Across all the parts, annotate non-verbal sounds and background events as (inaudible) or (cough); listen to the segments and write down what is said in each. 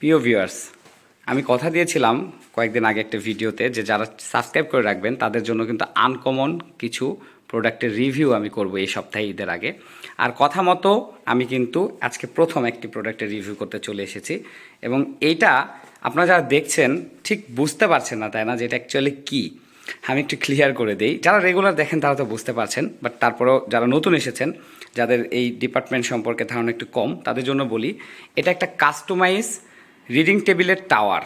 প্রিয় ভিউয়ার্স আমি কথা দিয়েছিলাম কয়েকদিন আগে একটা ভিডিওতে যে যারা সাবস্ক্রাইব করে রাখবেন, তাদের জন্য কিন্তু আনকমন কিছু প্রোডাক্টের রিভিউ আমি করব এই সপ্তাহে ঈদের আগে। আর কথা মতো আমি কিন্তু আজকে প্রথম একটি প্রোডাক্টের রিভিউ করতে চলে এসেছি এবং এইটা আপনারা যারা দেখছেন ঠিক বুঝতে পারছেন না, তাই না, যে এটা অ্যাকচুয়ালি কী? আমি একটু ক্লিয়ার করে দেই। যারা রেগুলার দেখেন তারা তো বুঝতে পারছেন বাট তারপরেও যারা নতুন এসেছেন, যাদের এই ডিপার্টমেন্ট সম্পর্কে ধারণা একটু কম, তাদের জন্য বলি, এটা একটা কাস্টমাইজ রিডিং টেবিলের টাওয়ার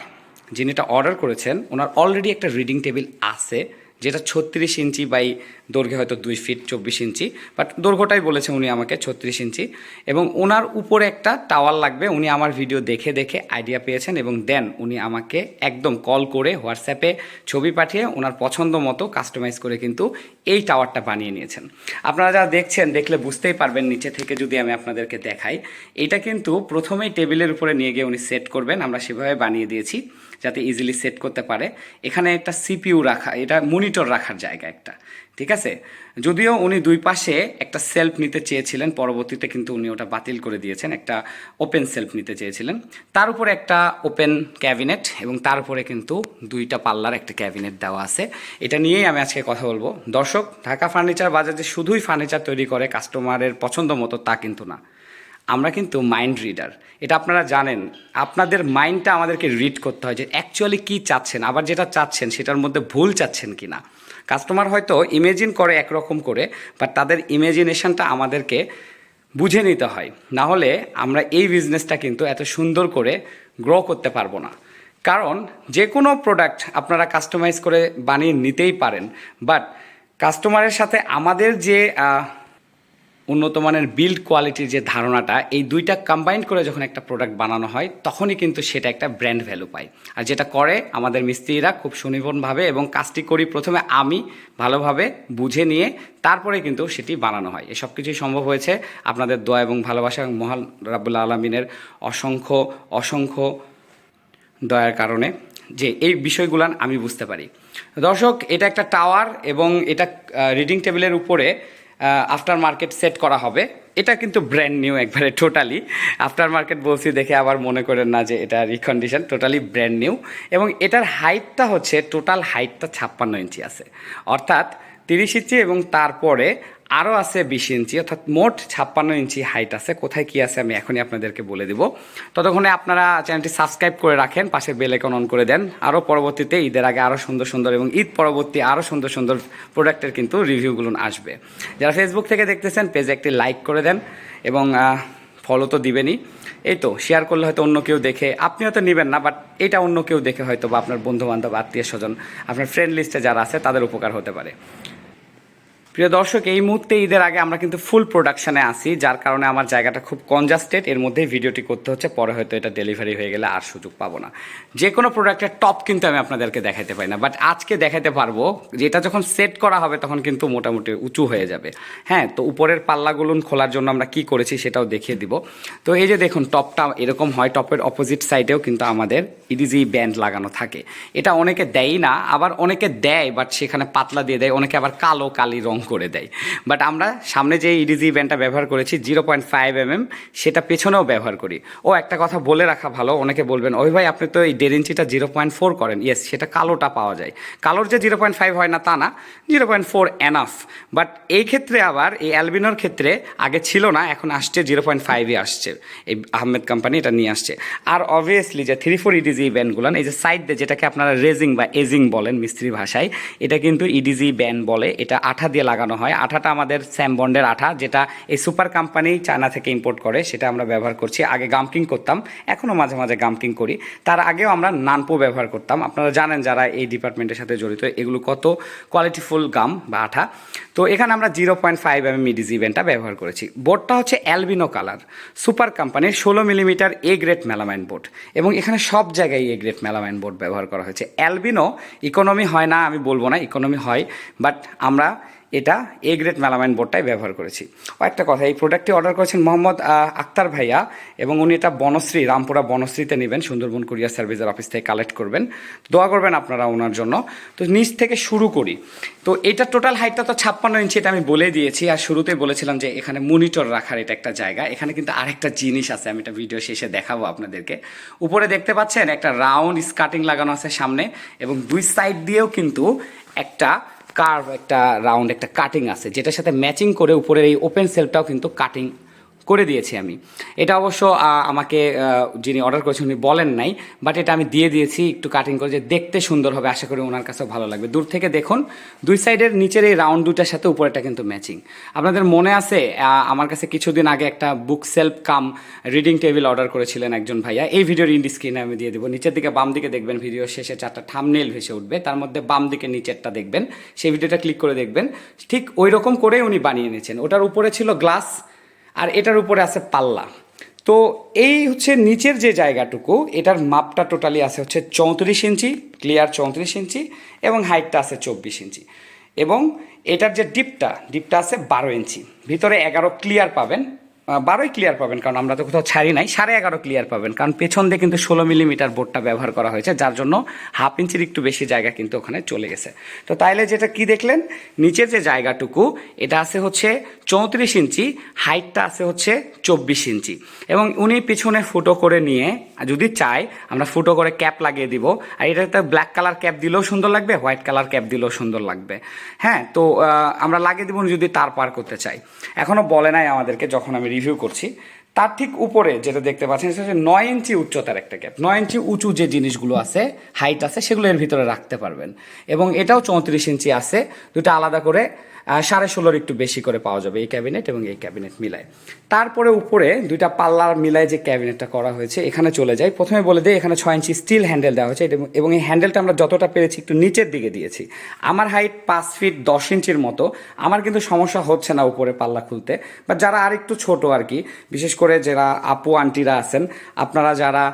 যিনি এটা অর্ডার করেছেন ওনার অলরেডি একটা রিডিং টেবিল আছে। যেটা ছত্রিশ ইঞ্চি বাই দৈর্ঘ্যে হয়তো দুই ফিট চব্বিশ ইঞ্চি বাট দৈর্ঘ্যটাই বলেছে উনি আমাকে ছত্রিশ ইঞ্চি। এবং ওনার উপরে একটা টাওয়ার লাগবে, উনি আমার ভিডিও দেখে দেখে আইডিয়া পেয়েছেন এবং দেন উনি আমাকে একদম কল করে হোয়াটসঅ্যাপে ছবি পাঠিয়ে ওনার পছন্দ মতো কাস্টমাইজ করে কিন্তু এই টাওয়ারটা বানিয়ে নিয়েছেন। আপনারা যারা দেখছেন, দেখলে বুঝতেই পারবেন নিচে থেকে যদি আমি আপনাদেরকে দেখাই। এটা কিন্তু প্রথমেই টেবিলের উপরে নিয়ে গিয়ে উনি সেট করবেন, আমরা সেভাবে বানিয়ে দিয়েছি। যাতে ইজিলি সেট করতে পারে। এখানে একটা সিপিইউ রাখা, এটা মনিটর রাখার জায়গা একটা, ঠিক আছে? যদিও উনি দুই পাশে একটা সেলফ নিতে চেয়েছিলেন, পরবর্তীতে কিন্তু উনি ওটা বাতিল করে দিয়েছেন, একটা ওপেন সেলফ নিতে চেয়েছিলেন। তার উপরে একটা ওপেন ক্যাবিনেট এবং তার উপরে কিন্তু দুইটা পাল্লার একটা ক্যাবিনেট দেওয়া আছে। এটা নিয়েই আমি আজকে কথা বলব। দর্শক, ঢাকা ফার্নিচার বাজার যে শুধুই ফার্নিচার তৈরি করে কাস্টমারের পছন্দ মতো তা কিন্তু না। আমরা কিন্তু মাইন্ড রিডার এটা আপনারা জানেন, আপনাদের মাইন্ডটা আমাদেরকে রিড করতে হয় যে অ্যাকচুয়ালি কী চাচ্ছেন, আবার যেটা চাচ্ছেন সেটার মধ্যে ভুল চাচ্ছেন কি না কাস্টমার হয়তো ইমেজিন করে একরকম করে বাট তাদের ইমেজিনেশনটা আমাদেরকে বুঝে নিতে হয়। না হলে আমরা এই বিজনেসটা কিন্তু এত সুন্দর করে গ্রো করতে পারব না। কারণ যে কোনো প্রোডাক্ট আপনারা কাস্টমাইজ করে বানিয়ে নিতেই পারেন বাট কাস্টমারের সাথে আমাদের যে উন্নত মানের বিল্ড কোয়ালিটির যে ধারণাটা, এই দুইটা কম্বাইন করে যখন একটা প্রোডাক্ট বানানো হয়, তখনই কিন্তু সেটা একটা ব্র্যান্ড ভ্যালু পায়। আর যেটা করে আমাদের মিস্ত্রিরা খুব সুনিপুণভাবে এবং কাজটি করি প্রথমে আমি ভালোভাবে বুঝে নিয়ে, তারপরে কিন্তু সেটি বানানো হয়। এসব কিছুই সম্ভব হয়েছে। আপনাদের দোয়া এবং ভালোবাসা এবং মহান রাবুল্লা আলমিনের অসংখ্য অসংখ্য দয়ার কারণে যে এই বিষয়গুলান আমি বুঝতে পারি। দর্শক, এটা একটা টাওয়ার এবং এটা রিডিং টেবিলের উপরে আফটার মার্কেট সেট করা হবে। এটা কিন্তু ব্র্যান্ড নিউ একবারে টোটালি আফটার মার্কেট বলছি দেখে আবার মনে করেন না যে এটা রিকন্ডিশন টোটালি ব্র্যান্ড নিউ এবং এটার হাইটটা হচ্ছে টোটাল হাইটটা ছাপ্পান্ন ইঞ্চি আছে। অর্থাৎ তিরিশ ইঞ্চি এবং তারপরে আরও আছে বিশ ইঞ্চি, অর্থাৎ মোট ছাপ্পান্ন ইঞ্চি হাইট আছে। কোথায় কি আছে আমি এখনই আপনাদেরকে বলে দিব। ততক্ষণে আপনারা চ্যানেলটি সাবস্ক্রাইব করে রাখেন পাশে বেল আইকন অন করে দেন। আরও পরবর্তীতে ঈদের আগে আরও সুন্দর সুন্দর এবং ঈদ পরবর্তী আরও সুন্দর সুন্দর প্রোডাক্টের কিন্তু রিভিউগুলো আসবে। যারা ফেসবুক থেকে দেখতেছেন পেজে একটি লাইক করে দেন এবং ফলো তো দিবেনই। এই তো শেয়ার করলে হয়তো অন্য কেউ দেখে আপনি হয়তো নেবেন না বাট এটা অন্য কেউ দেখে হয়তো বা আপনার বন্ধু বান্ধব আত্মীয় স্বজন আপনার ফ্রেন্ড লিস্টে যারা আছে, তাদের উপকার হতে পারে। প্রিয় দর্শক, এই মুহূর্তে ঈদের আগে আমরা কিন্তু ফুল প্রোডাকশনে আসি যার কারণে আমার জায়গাটা খুব কনজাস্টেড এর মধ্যেই ভিডিওটি করতে হচ্ছে, পরে হয়তো এটা ডেলিভারি হয়ে গেলে আর সুযোগ পাবো না। যে কোনো প্রোডাক্টের টপ কিন্তু আমি আপনাদেরকে দেখাতে পারি না বাট আজকে দেখাতে পারব, যেটা যখন সেট করা হবে তখন কিন্তু মোটামুটি উঁচু হয়ে যাবে। হ্যাঁ তো উপরের পাল্লাগুলো খোলার জন্য আমরা কি করেছি সেটাও দেখিয়ে দিব। তো এই যে দেখুন টপটা এরকম হয় টপের অপোজিট সাইডেও কিন্তু আমাদের ইডিজি ব্যান্ড লাগানো থাকে। এটা অনেকে দেয় না, আবার অনেকে দেয় বাট সেখানে পাতলা দিয়ে দেয়, অনেকে আবার কালো, কালি রং করে দেয়। বাট আমরা সামনে যে ইডিজি ব্যান্ডটা ব্যবহার করেছি zero point five M M সেটা পেছনেও ব্যবহার করি। ও একটা কথা বলে রাখা ভালো, অনেকে বলবেন, ওই ভাই, আপনি তো এই দেড় ইঞ্চিটা জিরো পয়েন্ট ফোর করেন। ইয়েস সেটা কালোটা পাওয়া যায়। কালোর যে জিরো পয়েন্ট ফাইভ হয় না তা না zero point four enough but এই ক্ষেত্রে আবার, এই অ্যালবিনোর ক্ষেত্রে আগে ছিল না, এখন আসছে জিরো পয়েন্ট ফাইভে আসছে। এই আহমেদ কোম্পানি এটা নিয়ে আসছে। আর অবভিয়াসলি যে থ্রি ফোর ইডিজি ব্যান্ডগুলো, এই যে সাইড দিয়ে যেটাকে আপনারা রেজিং বা এজিং বলেন মিস্ত্রি ভাষায়, এটা কিন্তু ইডিজি ব্যান্ড বলে, এটা আঠা দিয়ে লাগানো হয়। আঠাটা আমাদের স্যাম বন্ডের আঠা, যেটা এই সুপার কোম্পানি চায়না থেকে ইম্পোর্ট করে, সেটা আমরা ব্যবহার করছি। আগে গামকিং করতাম এখনও মাঝে মাঝে গামকিং করি। তার আগেও আমরা নানপো ব্যবহার করতাম। আপনারা জানেন যারা এই ডিপার্টমেন্টের সাথে জড়িত, এগুলো কত কোয়ালিটিফুল গাম বা আঠা। তো এখানে আমরা zero point five M edge ব্যান্ডটা ব্যবহার করেছি। বোর্ডটা হচ্ছে অ্যালবিনো কালার সুপার কোম্পানির ষোলো millimetre A grade melamine board এবং এখানে সব জায়গায় এ গ্রেড মেলামাইন বোর্ড ব্যবহার করা হয়েছে। অ্যালবিনো ইকোনমি হয় না, আমি বলব না ইকোনমি হয়। বাট আমরা এটা এ গ্রেড মেলামাইন বোর্ডটাই ব্যবহার করেছি। একটা কথা, এই প্রোডাক্টটি অর্ডার করেছেন মোহাম্মদ আক্তার ভাইয়া এবং উনি এটা বনশ্রী, রামপুরা বনশ্রীতে নেবেন, সুন্দরবন কুরিয়ার সার্ভিসের অফিস থেকে কালেক্ট করবেন। দোয়া করবেন আপনারা ওনার জন্য। তো নিচ থেকে শুরু করি। তো এটা টোটাল হাইটটা তো ছাপ্পান্ন ইঞ্চি এটা আমি বলে দিয়েছি। আর শুরুতেই বলেছিলাম যে এখানে মনিটর রাখার এটা একটা জায়গা। এখানে কিন্তু আরেকটা জিনিস আছে, আমি এটা ভিডিও শেষে দেখাবো আপনাদেরকে। উপরে দেখতে পাচ্ছেন একটা রাউন্ড স্কার্টিং লাগানো আছে সামনে এবং দুই সাইড দিয়েও কিন্তু একটা কার্ভ একটা রাউন্ড একটা কাটিং আছে, যেটার সাথে ম্যাচিং করে উপরের এই ওপেন সেলটাও কিন্তু কাটিং করে দিয়েছি আমি। এটা অবশ্য আমাকে যিনি অর্ডার করেছেন উনি বলেন নাই বাট এটা আমি দিয়ে দিয়েছি একটু কাটিং করে যে দেখতে সুন্দর হবে, আশা করি ওনার কাছেও ভালো লাগবে। দূর থেকে দেখুন, দুই সাইডের নিচের এই রাউন্ড দুটার সাথে উপরেটা কিন্তু ম্যাচিং আপনাদের মনে আছে আমার কাছে কিছুদিন আগে একটা book shelf cum reading table order করেছিলেন একজন ভাইয়া। এই ভিডিওর ইন্ডি স্ক্রিনে আমি দিয়ে দেবো। নিচের দিকে বাম দিকে দেখবেন ভিডিও শেষে চারটা থামনেল ভেসে উঠবে। তার মধ্যে বাম দিকে নিচেরটা দেখবেন। সেই ভিডিওটা ক্লিক করে দেখবেন। ঠিক ওই রকম করে উনি বানিয়ে নিয়েছেন। ওটার উপরে ছিল গ্লাস আর এটার উপরে আছে পাল্লা। তো এই হচ্ছে নিচের যে জায়গাটুকু, এটার মাপটা টোটালি আছে হচ্ছে চৌত্রিশ ইঞ্চি, ক্লিয়ার চৌত্রিশ ইঞ্চি এবং হাইটটা আছে চব্বিশ ইঞ্চি। এবং এটার যে ডিপটা ডিপটা আছে বারো ইঞ্চি। ভিতরে এগারো ক্লিয়ার পাবেন। বারোই ক্লিয়ার পাবেন, কারণ আমরা তো কোথাও ছাড়ি নাই, সাড়ে এগারো ক্লিয়ার পাবেন, কারণ পেছন দিয়ে কিন্তু ষোলো মিলিমিটার বোর্ডটা ব্যবহার করা হয়েছে, যার জন্য হাফ ইঞ্চির একটু বেশি জায়গা কিন্তু ওখানে চলে গেছে। তো তাইলে যেটা কি দেখলেন? নিচের যে জায়গাটুকু, এটা আছে হচ্ছে চৌত্রিশ ইঞ্চি হাইটটা আছে হচ্ছে চব্বিশ ইঞ্চি এবং উনি পিছনে ফুটো করে নিয়ে যদি চাই আমরা ফুটো করে ক্যাপ লাগিয়ে দিব। আর এটা এটাতে ব্ল্যাক কালার ক্যাপ দিলেও সুন্দর লাগবে হোয়াইট কালার ক্যাপ দিলেও সুন্দর লাগবে। হ্যাঁ তো আমরা লাগিয়ে দিব যদি তার পার করতে চাই এখনও বলে নাই আমাদেরকে, যখন আমি রিভিউ করছি, তার ঠিক উপরে যেটা দেখতে পাচ্ছেন, সেটা হচ্ছে নয় ইঞ্চি উচ্চতার একটা ক্যাপ নয় ইঞ্চি উঁচু যে জিনিসগুলো আছে হাইট আছে, সেগুলো এর ভিতরে রাখতে পারবেন। এবং এটাও চৌত্রিশ ইঞ্চি আছে, দুটা আলাদা করে সাড়ে ষোলোর একটু বেশি করে পাওয়া যাবে এই ক্যাবিনেট এবং এই ক্যাবিনেট মিলায়। তারপরে উপরে দুইটা পাল্লার মিলায় যে ক্যাবিনেটটা করা হয়েছে, এখানে চলে যাই। প্রথমে বলে দিই, এখানে ছয় ইঞ্চি স্টিল হ্যান্ডেল দেওয়া হয়েছে এবং এই হ্যান্ডেলটা আমরা যতটা পেরেছি একটু নিচের দিকে দিয়েছি। আমার হাইট পাঁচ ফিট দশ ইঞ্চির মতো। আমার কিন্তু সমস্যা হচ্ছে না উপরে পাল্লা খুলতে। বা যারা আর একটু ছোট আর কি, বিশেষ করে যারা আপু, আন্টিরা আছেন, আপনারা যারা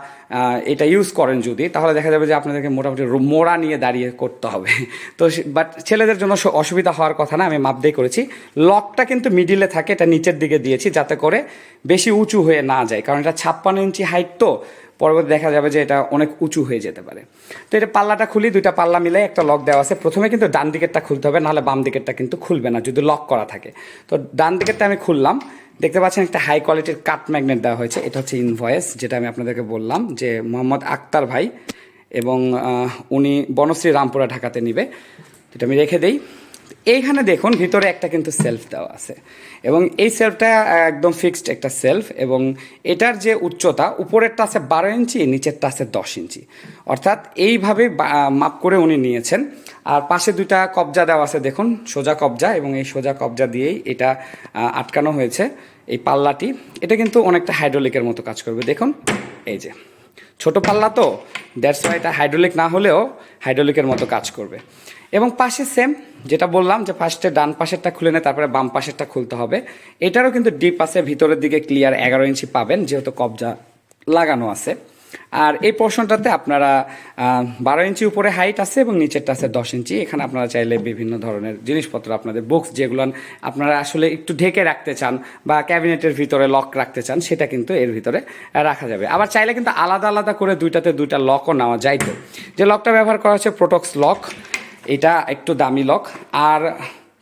এটা ইউজ করেন যদি, তাহলে দেখা যাবে যে আপনাদেরকে মোটামুটি মোড়া নিয়ে দাঁড়িয়ে করতে হবে। (laughs) তো বাট ছেলেদের জন্য অসুবিধা হওয়ার কথা না, আমি মাপ দিয়ে করেছি। লকটা কিন্তু মিডিলে থাকে, এটা নিচের দিকে দিয়েছি, যাতে করে বেশি উঁচু হয়ে না যায়। কারণ এটা ছাপ্পান্ন ইঞ্চি হাইট তো, পরবর্তী দেখা যাবে যে এটা অনেক উঁচু হয়ে যেতে পারে। তো এটা পাল্লাটা খুলি, দুইটা পাল্লা মিলে একটা লক দেওয়া আছে। প্রথমে কিন্তু ডান দিকেরটা খুলতে হবে, নাহলে বাম দিকেরটা কিন্তু খুলবে না, যদি লক করা থাকে। তো ডান দিকেরটা আমি খুললাম। দেখতে পাচ্ছেন একটা হাই কোয়ালিটির কাট ম্যাগনেট দেওয়া হয়েছে। এটা হচ্ছে ইনভয়েস যেটা আমি আপনাদেরকে বললাম যে মোহাম্মদ আক্তার ভাই এবং উনি বনশ্রী রামপুরা, ঢাকাতে নিবে। এটা আমি রেখে দেই। এইখানে দেখুন, ভিতরে একটা কিন্তু সেলফ দেওয়া আছে। এবং এই সেলফটা একদম ফিক্সড একটা সেলফ এবং এটার যে উচ্চতা, উপরেরটা আছে বারো ইঞ্চি, নিচেরটা আছে দশ ইঞ্চি। অর্থাৎ এইভাবে মাপ করে উনি নিয়েছেন। আর পাশে দুইটা কবজা দেওয়া আছে, দেখুন, সোজা কবজা এবং এই সোজা কবজা দিয়েই এটা আটকানো হয়েছে এই পাল্লাটি। এটা কিন্তু অনেকটা হাইড্রোলিকের মতো কাজ করবে। দেখুন, এই যে। ছোট পাল্লা তো দ্যাটস ওয়াই এটা হাইড্রোলিক না হলেও হাইড্রোলিকের মতো কাজ করবে। এবং পাশে সেম যেটা বললাম যে ফার্স্টে ডান পাশেরটা খুলে নেয় তারপরে বাম পাশেরটা খুলতে হবে। এটারও কিন্তু ডিপ আছে, ভিতরের দিকে ক্লিয়ার এগারো ইঞ্চি পাবেন, যেহেতু কবজা লাগানো আছে। আর এই পোর্শনটাতে আপনারা বারো ইঞ্চি উপরে হাইট আছে এবং নিচেরটা আছে দশ ইঞ্চি। এখানে আপনারা চাইলে বিভিন্ন ধরনের জিনিসপত্র আপনাদের বুকস যেগুলো আপনারা আসলে একটু ঢেকে রাখতে চান বা ক্যাবিনেটের ভিতরে লক রাখতে চান, সেটা কিন্তু এর ভিতরে রাখা যাবে। আবার চাইলে কিন্তু আলাদা আলাদা করে দুইটাতে দুইটা লকও নেওয়া যাইতো যে লকটা ব্যবহার করা হচ্ছে প্রোটক্স লক এটা একটু দামি লক আর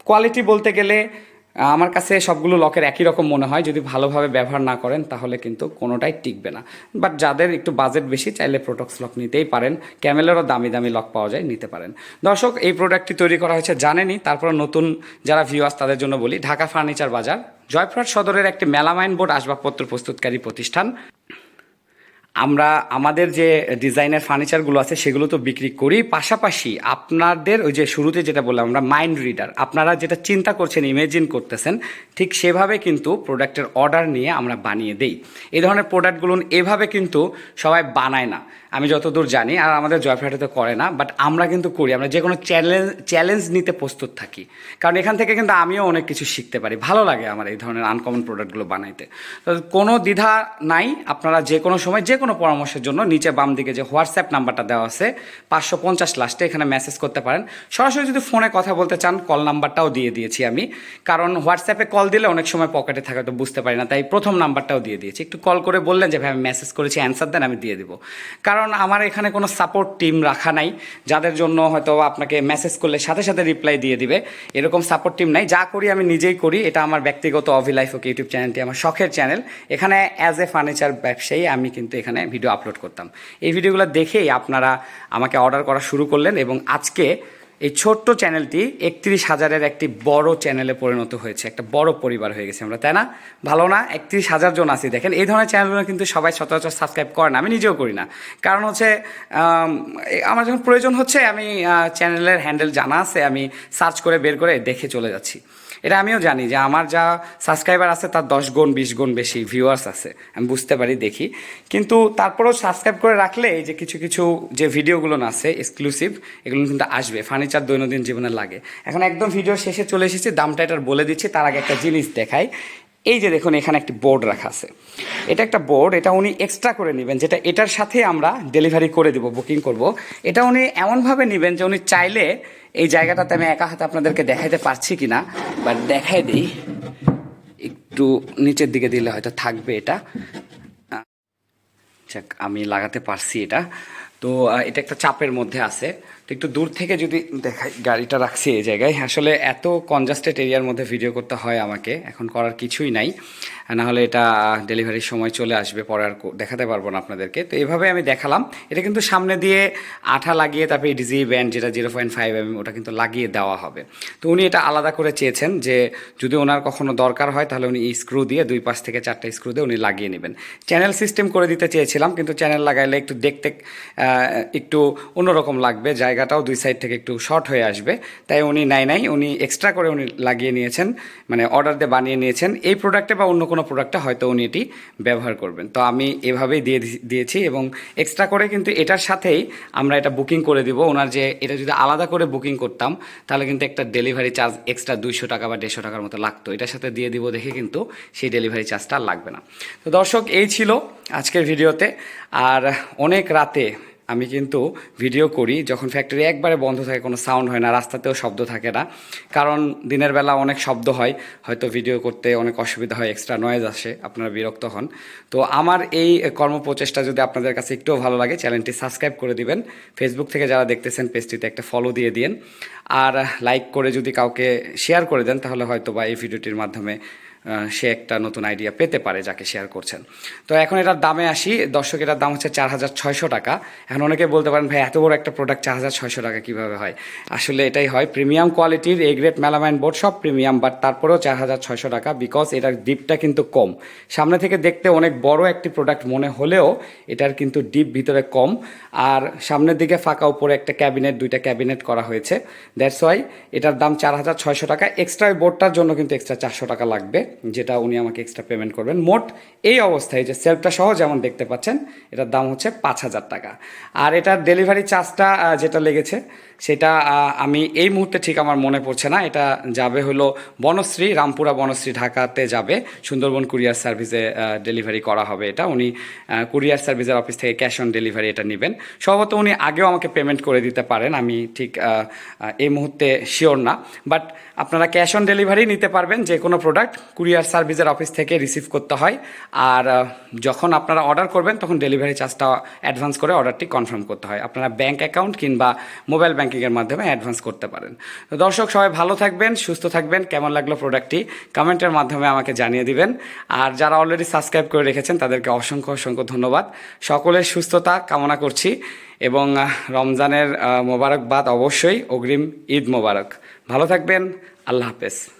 কোয়ালিটি বলতে গেলে আমার কাছে সবগুলো লকের একই রকম মনে হয়। যদি ভালোভাবে ব্যবহার না করেন, তাহলে কিন্তু কোনোটাই টিকবে না। বাট যাদের একটু বাজেট বেশি, চাইলে প্রোটক্স লক নিতেই পারেন। ক্যামেলেরও দামি দামি লক পাওয়া যায়, নিতে পারেন। দর্শক, এই প্রোডাক্টটি তৈরি করা হয়েছে জানেনি তারপর নতুন যারা ভিউয়ার্স তাদের জন্য বলি, ঢাকা ফার্নিচার বাজার জয়প্রাট সদরের একটি মেলামাইন বোর্ড আসবাবপত্র প্রস্তুতকারী প্রতিষ্ঠান। আমরা আমাদের যে ডিজাইনের ফার্নিচারগুলো আছে সেগুলো তো বিক্রি করি। পাশাপাশি আপনাদের ওই যে শুরুতে যেটা বললাম আমরা মাইন্ড রিডার আপনারা যেটা চিন্তা করছেন ইমেজিন করতেছেন, ঠিক সেভাবে কিন্তু প্রোডাক্টের অর্ডার নিয়ে আমরা বানিয়ে দেই। এই ধরনের প্রোডাক্টগুলো এভাবে কিন্তু সবাই বানায় না। আমি যতদূর জানি, আর আমাদের জয়ফ্রাটে তো করে না বাট আমরা কিন্তু করি। আমরা যে কোনো চ্যালেঞ্জ চ্যালেঞ্জ নিতে প্রস্তুত থাকি। কারণ এখান থেকে কিন্তু আমিও অনেক কিছু শিখতে পারি। ভালো লাগে আমার এই ধরনের আনকমন প্রোডাক্টগুলো বানাইতে। তো কোনো দ্বিধা নাই, আপনারা যে কোনো সময় যে কোনো পরামর্শের জন্য নিচে বাম দিকে যে হোয়াটসঅ্যাপ নাম্বারটা দেওয়া আছে, পাঁচশো পঞ্চাশ লাস্টে এখানে মেসেজ করতে পারেন। সরাসরি যদি ফোনে কথা বলতে চান কল নাম্বারটাও দিয়ে দিয়েছি আমি। কারণ হোয়াটসঅ্যাপে কল দিলে অনেক সময় পকেটে থাকে, তো বুঝতে পারি না। তাই প্রথম নাম্বারটাও দিয়ে দিয়েছি। একটু কল করে বললেন যে, ভাই, আমি মেসেজ করেছি অ্যান্সার দেন, আমি দিয়ে দেবো। কারণ আমার এখানে কোনো সাপোর্ট টিম রাখা নাই, যাদের জন্য হয়তো আপনাকে মেসেজ করলে সাথে সাথে রিপ্লাই দিয়ে দিবে। এরকম সাপোর্ট টিম নাই, যা করি আমি নিজেই করি, এটা আমার ব্যক্তিগত অভি লাইফ ওকে ইউটিউব চ্যানেলটি আমার শখের চ্যানেল এখানে অ্যাজ এ ফার্নিচার ব্যবসায়ী আমি কিন্তু এখানে ভিডিও আপলোড করতাম। এই ভিডিওগুলো দেখেই আপনারা আমাকে অর্ডার করা শুরু করলেন এবং আজকে এই ছোট্ট চ্যানেলটি একত্রিশ হাজারের একটি বড় চ্যানেলে পরিণত হয়েছে। একটা বড় পরিবার হয়ে গেছে আমরা তাই না? ভালো না? একত্রিশ হাজার জন আছি দেখেন। এই ধরনের চ্যানেলগুলো কিন্তু সবাই সচরাচর সাবস্ক্রাইব করে না আমি নিজেও করি না। কারণ হচ্ছে আম, আমার যখন প্রয়োজন হচ্ছে আমি চ্যানেলের হ্যান্ডেল জানা আছে আমি সার্চ করে বের করে দেখে চলে যাচ্ছি। এটা আমিও জানি যে আমার যা সাবস্ক্রাইবার আছে তার দশ গুণ, বিশ গুণ বেশি ভিউয়ার্স আছে। আমি বুঝতে পারি, দেখি। কিন্তু তারপরেও সাবস্ক্রাইব করে রাখলে এই যে কিছু কিছু যে ভিডিওগুলো আছে এক্সক্লুসিভ এগুলো কিন্তু আসবে। ফার্নিচার দৈনন্দিন জীবনে লাগে। এখন একদম ভিডিও শেষে চলে এসেছি, দামটা এটার বলে দিচ্ছি, তার আগে একটা জিনিস দেখাই। এই যে দেখুন, এখানে একটি বোর্ড রাখা আছে। এটা একটা বোর্ড এটা উনি এক্সট্রা করে নেবেন, যেটা এটার সাথে আমরা ডেলিভারি করে দেবো বুকিং করব। এটা উনি এমনভাবে নেবেন যে উনি চাইলে এই জায়গাটাতে আমি একা হাতে আপনাদেরকে দেখাইতে পারছি কি না বাট দেখাই দিই। একটু নিচের দিকে দিলে হয়তো থাকবে এটা। যাক, আমি লাগাতে পারছি এটা। তো এটা একটা চাপের মধ্যে আছে। একটু দূর থেকে যদি দেখাই, গাড়িটা রাখছি এই জায়গায়। আসলে এত কনজাস্টেড এরিয়ার মধ্যে ভিডিও করতে হয় আমাকে, এখন করার কিছুই নাই। না হলে এটা ডেলিভারির সময় চলে আসবে, পরে আর দেখাতে পারব না আপনাদেরকে। তো এভাবে আমি দেখালাম। এটা কিন্তু সামনে দিয়ে আঠা লাগিয়ে তারপরে ডিজি ব্যান্ড যেটা জিরো পয়েন্ট ফাইভ এম ওটা কিন্তু লাগিয়ে দেওয়া হবে। তো উনি এটা আলাদা করে চেয়েছেন যে যদি ওনার কখনো দরকার হয়, তাহলে উনি স্ক্রু দিয়ে দুই পাশ থেকে চারটা স্ক্রু দিয়ে উনি লাগিয়ে নেবেন। চ্যানেল সিস্টেম করে দিতে চেয়েছিলাম, কিন্তু চ্যানেল লাগাইলে একটু দেখতে একটু অন্যরকম লাগবে জায়গাটাও দুই সাইড থেকে একটু শর্ট হয়ে আসবে। তাই উনি নাই নাই, উনি এক্সট্রা করে উনি লাগিয়ে নিয়েছেন মানে অর্ডার দিয়ে বানিয়ে নিয়েছেন। এই প্রোডাক্টে বা অন্য কোনো প্রোডাক্টে হয়তো উনি এটি ব্যবহার করবেন। তো আমি এভাবেই দিয়ে দিয়েছি এবং এক্সট্রা করে কিন্তু এটার সাথেই আমরা এটা বুকিং করে দিব। ওনার যে, এটা যদি আলাদা করে বুকিং করতাম, তাহলে কিন্তু একটা ডেলিভারি চার্জ এক্সট্রা দুইশো টাকা বা দেড়শো টাকার মতো লাগতো। এটার সাথে দিয়ে দিব দেখে কিন্তু সেই ডেলিভারি চার্জটা লাগবে না। তো দর্শক, এই ছিল আজকের ভিডিওতে। আর অনেক রাতে আমি কিন্তু ভিডিও করি যখন ফ্যাক্টরি একবারে বন্ধ থাকে, কোনো সাউন্ড হয় না, রাস্তাতেও শব্দ থাকে না। কারণ দিনের বেলা অনেক শব্দ হয়, হয়তো ভিডিও করতে অনেক অসুবিধা হয় এক্সট্রা নয়েজ আসে, আপনারা বিরক্ত হন। তো আমার এই কর্মপ্রচেষ্টা যদি আপনাদের কাছে একটুও ভালো লাগে, চ্যানেলটি সাবস্ক্রাইব করে দিবেন। ফেসবুক থেকে যারা দেখতেছেন, পেজটিতে একটা ফলো দিয়ে দিন। আর লাইক করে যদি কাউকে শেয়ার করে দেন, তাহলে হয়তো বা এই ভিডিওটির মাধ্যমে সে একটা নতুন আইডিয়া পেতে পারে যাকে শেয়ার করছেন। তো এখন এটার দামে আসি, দর্শক, এটার দাম হচ্ছে চার হাজার ছয়শো টাকা। এখন অনেকে বলতে পারেন, ভাই, এত বড় একটা প্রোডাক্ট চার হাজার ছয়শো টাকা কীভাবে হয়? আসলে এটাই হয় প্রিমিয়াম কোয়ালিটির এ গ্রেড মেলামাইন বোর্ড সব প্রিমিয়াম বাট তারপরেও চার হাজার ছয়শো টাকা বিকজ এটার ডিপটা কিন্তু কম। সামনে থেকে দেখতে অনেক বড় একটি প্রোডাক্ট মনে হলেও এটার কিন্তু ডিপ ভিতরে কম। আর সামনের দিকে ফাঁকা উপরে একটা ক্যাবিনেট দুইটা ক্যাবিনেট করা হয়েছে। দ্যাটস ওয়াই এটার দাম চার হাজার ছয়শো টাকা। এক্সট্রা বোর্ডটার জন্য কিন্তু এক্সট্রা চারশো টাকা লাগবে। যেটা উনি আমাকে এক্সট্রা পেমেন্ট করবেন। মোট এই অবস্থায় যে সেলফটা সহ যেমন দেখতে পাচ্ছেন, এটার দাম হচ্ছে পাঁচ হাজার টাকা। আর এটার ডেলিভারি চার্জটা যেটা লেগেছে সেটা আমি এই মুহূর্তে ঠিক আমার মনে পড়ছে না। এটা যাবে হলো বনশ্রী, রামপুরা বনশ্রী ঢাকাতে যাবে। সুন্দরবন কুরিয়ার সার্ভিসে ডেলিভারি করা হবে এটা। উনি কুরিয়ার সার্ভিসের অফিস থেকে ক্যাশ অন ডেলিভারি এটা নেবেন। সম্ভবত উনি আগেও আমাকে পেমেন্ট করে দিতে পারেন। আমি ঠিক এই মুহূর্তে শিওর না। বাট আপনারা ক্যাশ অন ডেলিভারি নিতে পারবেন যে কোনো প্রোডাক্ট কুরিয়ার সার্ভিসের অফিস থেকে রিসিভ করতে হয়। আর যখন আপনারা অর্ডার করবেন, তখন ডেলিভারি চার্জটা অ্যাডভান্স করে অর্ডারটি কনফার্ম করতে হয়। আপনারা ব্যাঙ্ক অ্যাকাউন্ট কিংবা মোবাইল ব্যাঙ্কিংয়ের মাধ্যমে অ্যাডভান্স করতে পারেন। তো দর্শক, সবাই ভালো থাকবেন, সুস্থ থাকবেন, কেমন লাগল প্রোডাক্টটি কমেন্টের মাধ্যমে আমাকে জানিয়ে দিবেন। আর যারা অলরেডি সাবস্ক্রাইব করে রেখেছেন, তাদেরকে অসংখ্য অসংখ্য ধন্যবাদ। সকলের সুস্থতা কামনা করছি এবং রমজানের মোবারকবাদ অবশ্যই অগ্রিম ঈদ মোবারক। ভালো থাকবেন, আল্লাহ হাফেজ।